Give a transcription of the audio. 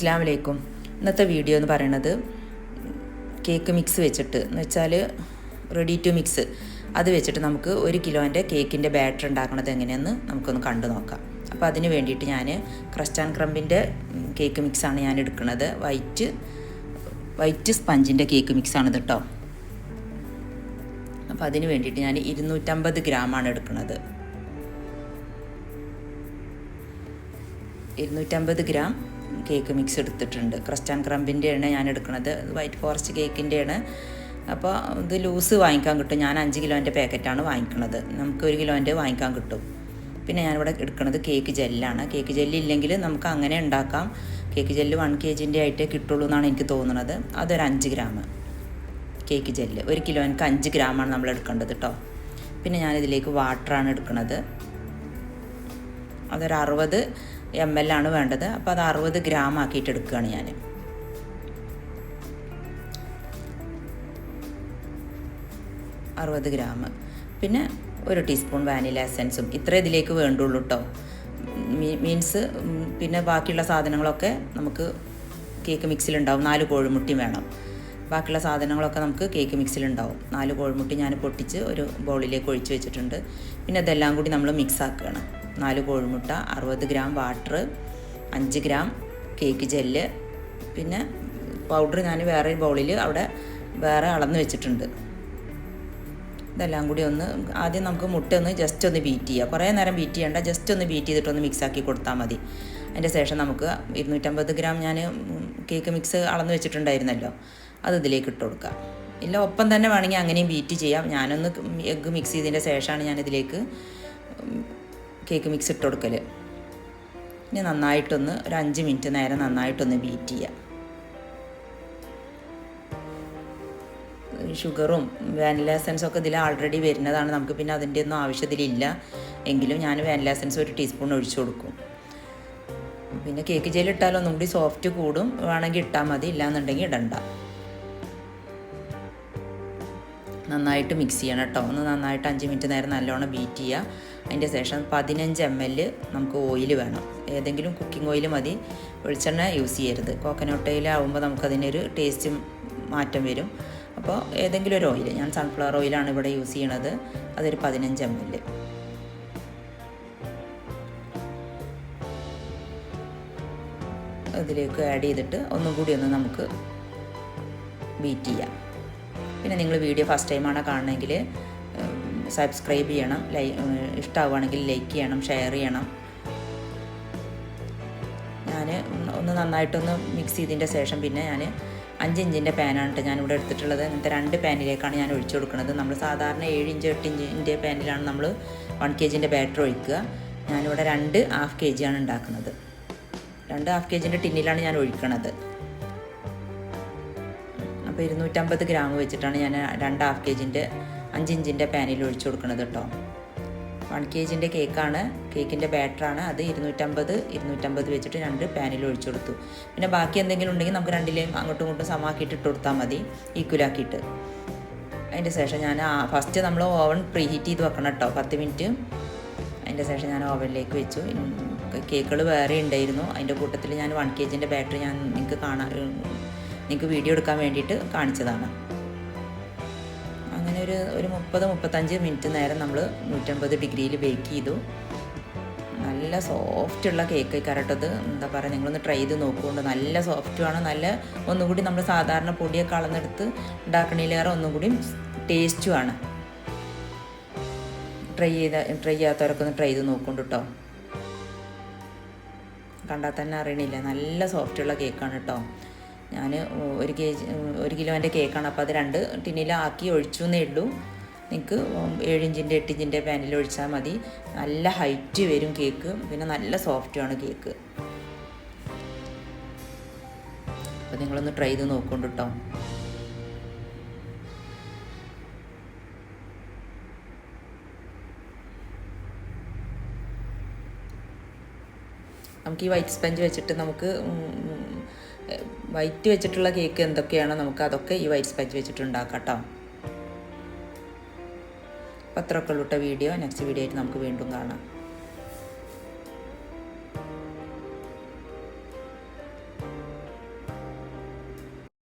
അസ്സാം വലൈക്കും ഇന്നത്തെ വീഡിയോ എന്ന് പറയണത് കേക്ക് മിക്സ് വെച്ചിട്ട്. എന്ന് വെച്ചാൽ റെഡി ടു മിക്സ് അത് വെച്ചിട്ട് നമുക്ക് ഒരു കിലോന്റെ കേക്കിന്റെ ബാറ്റർ ഉണ്ടാക്കുന്നത് എങ്ങനെയെന്ന് നമുക്കൊന്ന് കണ്ടു നോക്കാം. അപ്പോൾ അതിന് വേണ്ടിയിട്ട് ഞാൻ ക്രസ്റ്റ് ആൻഡ് ക്രംബിന്റെ കേക്ക് മിക്സാണ് ഞാൻ എടുക്കുന്നത് വൈറ്റ് വൈറ്റ് സ്പഞ്ചിന്റെ കേക്ക് മിക്സാണ് ഇത് കേട്ടോ അപ്പോൾ അതിന് വേണ്ടിയിട്ട് ഞാൻ ഇരുന്നൂറ്റമ്പത് ഗ്രാമാണ് എടുക്കുന്നത് ഇരുന്നൂറ്റമ്പത് ഗ്രാം കേക്ക് മിക്സ് എടുത്തിട്ടുണ്ട്. ക്രസ്റ്റ് ആൻഡ് ക്രംബിന്റെയാണ് ഞാൻ എടുക്കുന്നത്. വൈറ്റ് ഫോറസ്റ്റ് കേക്കിന്റെയാണ് അപ്പോൾ ഇത് ലൂസ് വാങ്ങിക്കാൻ കിട്ടും. ഞാൻ അഞ്ച് കിലോന്റെ പാക്കറ്റാണ് വാങ്ങിക്കുന്നത്. നമുക്ക് ഒരു കിലോന്റെ വാങ്ങിക്കാൻ കിട്ടും. പിന്നെ ഞാനിവിടെ എടുക്കുന്നത് കേക്ക് ജെല്ലാണ് കേക്ക് ജെല്ല് ഇല്ലെങ്കിൽ നമുക്ക് അങ്ങനെ ഉണ്ടാക്കാം. കേക്ക് ജെല്ല് വൺ കെ ജിന്റെ ആയിട്ടേ കിട്ടുള്ളൂ എന്നാണ് എനിക്ക് തോന്നുന്നത്. അതൊരു അഞ്ച് ഗ്രാം കേക്ക് ജെല്ല് ഒരു കിലോനിക്ക് അഞ്ച് ഗ്രാമാണ് നമ്മൾ എടുക്കേണ്ടത് കേട്ടോ പിന്നെ ഞാനിതിലേക്ക് വാട്ടറാണ് എടുക്കുന്നത്. അതൊരു അറുപത് എം എൽ ആണ് വേണ്ടത്. അപ്പോൾ അത് അറുപത് ഗ്രാം ആക്കിയിട്ട് എടുക്കുകയാണ് ഞാൻ. അറുപത് ഗ്രാം. പിന്നെ ഒരു ടീസ്പൂൺ വാനില എസൻസും. ഇത്ര ഇതിലേക്ക് വേണ്ടുള്ളൂ കേട്ടോ മീൻസ് പിന്നെ ബാക്കിയുള്ള സാധനങ്ങളൊക്കെ നമുക്ക് കേക്ക് മിക്സിലുണ്ടാവും. നാല് കോഴിമുട്ടി വേണം. ബാക്കിയുള്ള സാധനങ്ങളൊക്കെ നമുക്ക് കേക്ക് മിക്സിലുണ്ടാവും. നാല് കോഴിമുട്ടി ഞാൻ പൊട്ടിച്ച് ഒരു ബൗളിലേക്ക് ഒഴിച്ച് വെച്ചിട്ടുണ്ട്. പിന്നെ അതെല്ലാം കൂടി നമ്മൾ മിക്സ് ആക്കുകയാണ് നാല് കോഴിമുട്ട അറുപത് ഗ്രാം വാട്ടർ അഞ്ച് ഗ്രാം കേക്ക് ജെല്ല് പിന്നെ പൗഡർ ഞാൻ വേറെ ബൗളിൽ അവിടെ വേറെ അളന്ന് വെച്ചിട്ടുണ്ട്. ഇതെല്ലാം കൂടി ഒന്ന് ആദ്യം നമുക്ക് മുട്ട ഒന്ന് ജസ്റ്റ് ഒന്ന് ബീറ്റ് ചെയ്യുക കുറേ നേരം ബീറ്റ് ചെയ്യേണ്ട ജസ്റ്റ് ഒന്ന് ബീറ്റ് ചെയ്തിട്ട് ഒന്ന് മിക്സ് ആക്കി കൊടുത്താൽ മതി. അതിന്റെ ശേഷം നമുക്ക് ഇരുന്നൂറ്റമ്പത് ഗ്രാം ഞാൻ കേക്ക് മിക്സ് അളന്ന് വെച്ചിട്ടുണ്ടായിരുന്നല്ലോ അത് ഇതിലേക്ക് ഇട്ട് കൊടുക്കുക ഇല്ല ഒപ്പം തന്നെ വേണമെങ്കിൽ അങ്ങനെയും ബീറ്റ് ചെയ്യാം. ഞാനൊന്ന് എഗ്ഗ് മിക്സ് ചെയ്തതിന്റെ ശേഷമാണ് ഞാനിതിലേക്ക് കേക്ക് മിക്സ് ഇട്ട് കൊടുക്കൽ ഇനി നന്നായിട്ടൊന്ന് ഒരു അഞ്ച് മിനിറ്റ് നേരം നന്നായിട്ടൊന്ന് ബീറ്റ് ചെയ്യാം. ഷുഗറും വാനില എസൻസും ഒക്കെ ഇതിൽ ആൾറെഡി വരുന്നതാണ്. നമുക്ക് പിന്നെ അതിന്റെ ഒന്നും ആവശ്യത്തിലില്ല. എങ്കിലും ഞാൻ വാനില എസൻസ് ഒരു ടീസ്പൂൺ ഒഴിച്ചു കൊടുക്കും. പിന്നെ കേക്ക് ജെല്ലിട്ടാലൊന്നും കൂടി സോഫ്റ്റ് കൂടും. വേണമെങ്കിൽ ഇട്ടാൽ മതി. ഇല്ലാന്നുണ്ടെങ്കിൽ ഇടണ്ട. നന്നായിട്ട് മിക്സ് ചെയ്യണം കേട്ടോ. ഒന്ന് നന്നായിട്ട് അഞ്ച് മിനിറ്റ് നേരം നല്ലോണം ബീറ്റ് ചെയ്യുക. അതിന്റെ ശേഷം പതിനഞ്ച് എം എൽ നമുക്ക് ഓയിൽ വേണം. ഏതെങ്കിലും കുക്കിംഗ് ഓയിൽ മതി. വെളിച്ചെണ്ണ യൂസ് ചെയ്യരുത്. കോക്കനട്ട് ഓയിൽ ഓയിലാവുമ്പോൾ നമുക്കതിനൊരു ടേസ്റ്റ് മാറ്റം വരും. അപ്പോൾ ഏതെങ്കിലും ഒരു ഓയിൽ ഞാൻ സൺഫ്ലവർ ഓയിലാണ് ഇവിടെ യൂസ് ചെയ്യണത്. അതൊരു പതിനഞ്ച് എം എൽ ഇതിലേക്ക് ആഡ് ചെയ്തിട്ട് ഒന്നും കൂടി ഒന്ന് നമുക്ക് ബീറ്റ് ചെയ്യാം. പിന്നെ നിങ്ങൾ വീഡിയോ ഫസ്റ്റ് ടൈമാണ് കാണണമെങ്കിൽ സബ്സ്ക്രൈബ് ചെയ്യണം ലൈ ഇഷ്ടമാവുകയാണെങ്കിൽ ലൈക്ക് ചെയ്യണം ഷെയർ ചെയ്യണം. ഞാൻ ഒന്ന് നന്നായിട്ടൊന്ന് മിക്സ് ചെയ്തതിന്റെ ശേഷം പിന്നെ ഞാൻ അഞ്ച് ഇഞ്ചിന്റെ പാനാണ് ഇവിടെ എടുത്തിട്ടുള്ളത്. ഇങ്ങനത്തെ രണ്ട് പാനിലേക്കാണ് ഞാൻ ഒഴിച്ചു കൊടുക്കുന്നത്. നമ്മൾ സാധാരണ ഏഴ് ഇഞ്ച് എട്ട് ഇഞ്ചിന്റെ പാനിലാണ് നമ്മൾ വൺ കെ ജിന്റെ ബാറ്റർ ഒഴിക്കുക. ഞാനിവിടെ രണ്ട് ഹാഫ് കെ ജിയാണ് ഉണ്ടാക്കുന്നത്. രണ്ട് ഹാഫ് കെ ജിന്റെ ടിന്നിലാണ് ഞാൻ ഒഴിക്കണത്. അപ്പോൾ ഇരുന്നൂറ്റമ്പത് ഗ്രാം വെച്ചിട്ടാണ് ഞാൻ രണ്ട് ഹാഫ് കെ ജിന്റെ അഞ്ചിഞ്ചിന്റെ പാനിൽ ഒഴിച്ചു കൊടുക്കുന്നത് കേട്ടോ വൺ കെ ജിന്റെ കേക്കാണ് കേക്കിന്റെ ബാറ്ററാണ് അത് ഇരുന്നൂറ്റമ്പത് ഇരുന്നൂറ്റമ്പത് വെച്ചിട്ട് രണ്ട് പാനിൽ ഒഴിച്ചു കൊടുത്തു. പിന്നെ ബാക്കി എന്തെങ്കിലും ഉണ്ടെങ്കിൽ നമുക്ക് രണ്ടിലെയും അങ്ങോട്ടും ഇങ്ങോട്ടും സമാക്കിയിട്ട് ഇട്ട് കൊടുത്താൽ മതി. ഈക്വലാക്കിയിട്ട് അതിന്റെ ശേഷം ഞാൻ ഫസ്റ്റ് നമ്മൾ ഓവൻ പ്രീ ഹീറ്റ് ചെയ്ത് വെക്കണം കേട്ടോ പത്ത് മിനിറ്റ് അതിന്റെ ശേഷം ഞാൻ ഓവനിലേക്ക് വെച്ചു. കേക്കുകൾ വേറെ ഉണ്ടായിരുന്നു. അതിന്റെ കൂട്ടത്തിൽ ഞാൻ വൺ കെ ജിന്റെ ബാറ്ററി ഞാൻ നിങ്ങൾക്ക് കാണാൻ നിങ്ങൾക്ക് വീഡിയോ എടുക്കാൻ വേണ്ടിയിട്ട് കാണിച്ചതാണ്. അങ്ങനെ ഒരു ഒരു മുപ്പത് മുപ്പത്തഞ്ച് മിനിറ്റ് നേരം നമ്മൾ നൂറ്റമ്പത് ഡിഗ്രിയിൽ ബേക്ക് ചെയ്തു. നല്ല സോഫ്റ്റ് ഉള്ള കേക്ക് കരട്ടത് എന്താ പറയുക നിങ്ങളൊന്ന് ട്രൈ ചെയ്ത് നോക്കുകൊണ്ട് നല്ല സോഫ്റ്റുമാണ് നല്ല ഒന്നും കൂടി നമ്മൾ സാധാരണ പൊടിയൊക്കെ അളന്നെടുത്ത് ഉണ്ടാക്കണേലേറെ ഒന്നും കൂടി ടേസ്റ്റുമാണ് ട്രൈ ചെയ്ത ട്രൈ ചെയ്യാത്തവരൊക്കെ ഒന്ന് ട്രൈ ചെയ്ത് നോക്കുന്നുണ്ട് കേട്ടോ കണ്ടാൽ തന്നെ അറിയണില്ല. നല്ല സോഫ്റ്റ് ഉള്ള കേക്കാണ് കേട്ടോ ഞാൻ ഒരു കെ ജി ഒരു കിലോന്റെ കേക്കാണ്. അപ്പോൾ അത് രണ്ട് ടിന്നിലാക്കി ഒഴിച്ചു എന്നേ ഉള്ളൂ. നിങ്ങൾക്ക് ഏഴിഞ്ചിന്റെ എട്ടിഞ്ചിന്റെ പാനിൽ ഒഴിച്ചാൽ മതി. നല്ല ഹൈറ്റ് വരും കേക്ക്. പിന്നെ നല്ല സോഫ്റ്റുമാണ് കേക്ക്. അപ്പോൾ നിങ്ങളൊന്ന് ട്രൈ ചെയ്ത് നോക്കുന്നുണ്ട് കേട്ടോ. നമുക്ക് ഈ വൈറ്റ് സ്പഞ്ച് വെച്ചിട്ട് നമുക്ക് വൈറ്റ് വെച്ചിട്ടുള്ള കേക്ക് എന്തൊക്കെയാണോ നമുക്ക് അതൊക്കെ ഈ വൈറ്റ് സ്പഞ്ച് വെച്ചിട്ട് ഉണ്ടാക്കാം കേട്ടോ അപ്പോൾ അത്രയൊക്കെ വീഡിയോ. നെക്സ്റ്റ് വീഡിയോ ആയിട്ട് നമുക്ക് വീണ്ടും കാണാം.